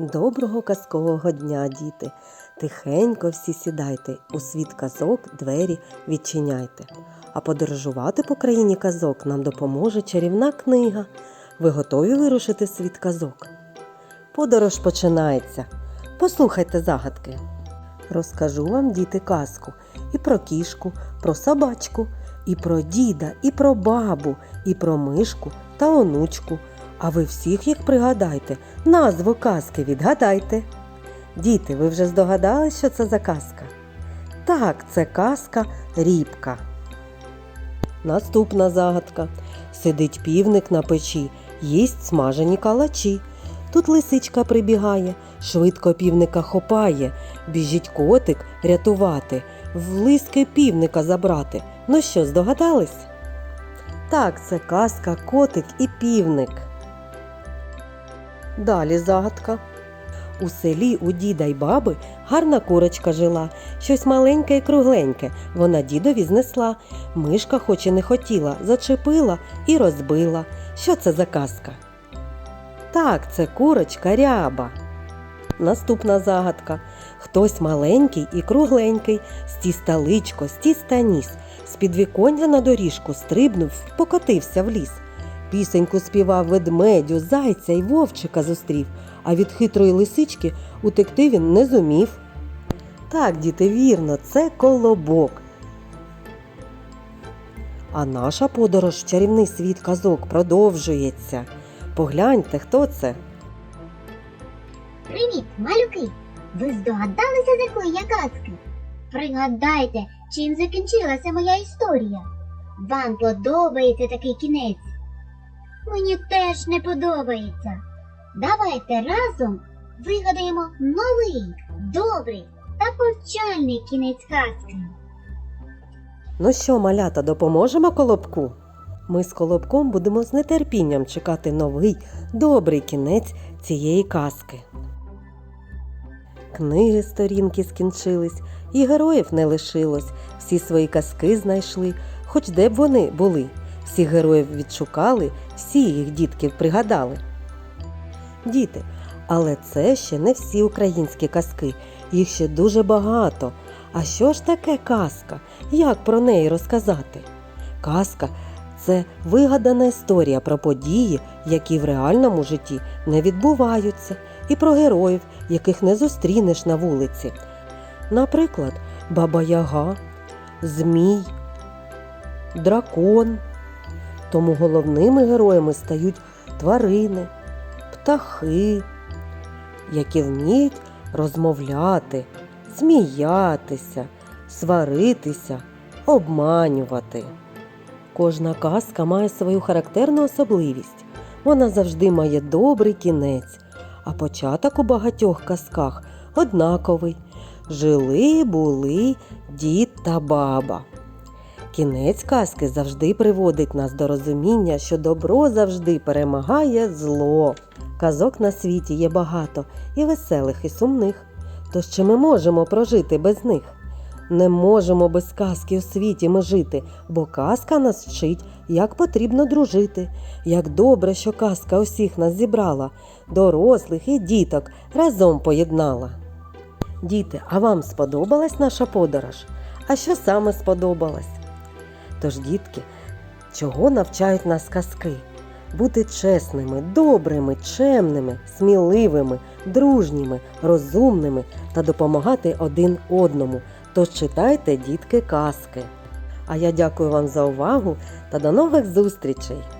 Доброго казкового дня, діти! Тихенько всі сідайте, у світ казок двері відчиняйте. А подорожувати по країні казок нам допоможе чарівна книга. Ви готові вирушити в світ казок? Подорож починається. Послухайте загадки. Розкажу вам, діти, казку і про кішку, про собачку, і про діда, і про бабу, і про мишку та онучку. А ви всіх їх пригадайте, назву казки відгадайте. Діти, ви вже здогадались, що це за казка? Так, це казка Рібка. Наступна загадка. Сидить півник на печі, їсть смажені калачі. Тут лисичка прибігає, швидко півника хопає, біжить котик рятувати, в лиски півника забрати. Ну що, здогадались? Так, це казка Котик і півник. Далі загадка. У селі у діда й баби гарна курочка жила, щось маленьке і кругленьке вона дідові знесла. Мишка, хоч і не хотіла, зачепила і розбила. Що це за казка? Так, це курочка ряба. Наступна загадка. Хтось маленький і кругленький, з тіста личко, з тіста ніс, з підвіконня на доріжку стрибнув, покотився в ліс. Пісеньку співав ведмедю, зайця й вовчика зустрів, а від хитрої лисички утекти він не зумів. Так, діти, вірно, це колобок. А наша подорож в чарівний світ казок продовжується. Погляньте, хто це? Привіт, малюки! Ви здогадалися, з якої я казки? Пригадайте, чим закінчилася моя історія. Вам подобається такий кінець? Мені теж не подобається. Давайте разом вигадаємо новий, добрий та повчальний кінець казки. Ну що, малята, допоможемо колобку? Ми з колобком будемо з нетерпінням чекати новий, добрий кінець цієї казки. Книги сторінки скінчились, і героїв не лишилось. Всі свої казки знайшли, хоч де б вони були. Всіх героїв відшукали, всі їх дітків пригадали. Діти, але це ще не всі українські казки, їх ще дуже багато. А що ж таке казка? Як про неї розказати? Казка це вигадана історія про події, які в реальному житті не відбуваються, і про героїв, яких не зустрінеш на вулиці. Наприклад, Баба Яга, Змій, Дракон. Тому головними героями стають тварини, птахи, які вміють розмовляти, сміятися, сваритися, обманювати. Кожна казка має свою характерну особливість. Вона завжди має добрий кінець, а початок у багатьох казках однаковий. Жили були дід та баба. Кінець казки завжди приводить нас до розуміння, що добро завжди перемагає зло. Казок на світі є багато і веселих, і сумних. Тож чи ми можемо прожити без них? Не можемо без казки у світі ми жити, бо казка нас вчить, як потрібно дружити, як добре, що казка усіх нас зібрала, дорослих і діток разом поєднала. Діти, а вам сподобалась наша подорож? А що саме сподобалось? Тож, дітки, чого навчають нас казки? Бути чесними, добрими, чемними, сміливими, дружніми, розумними та допомагати один одному. Тож читайте, дітки, казки. А я дякую вам за увагу та до нових зустрічей!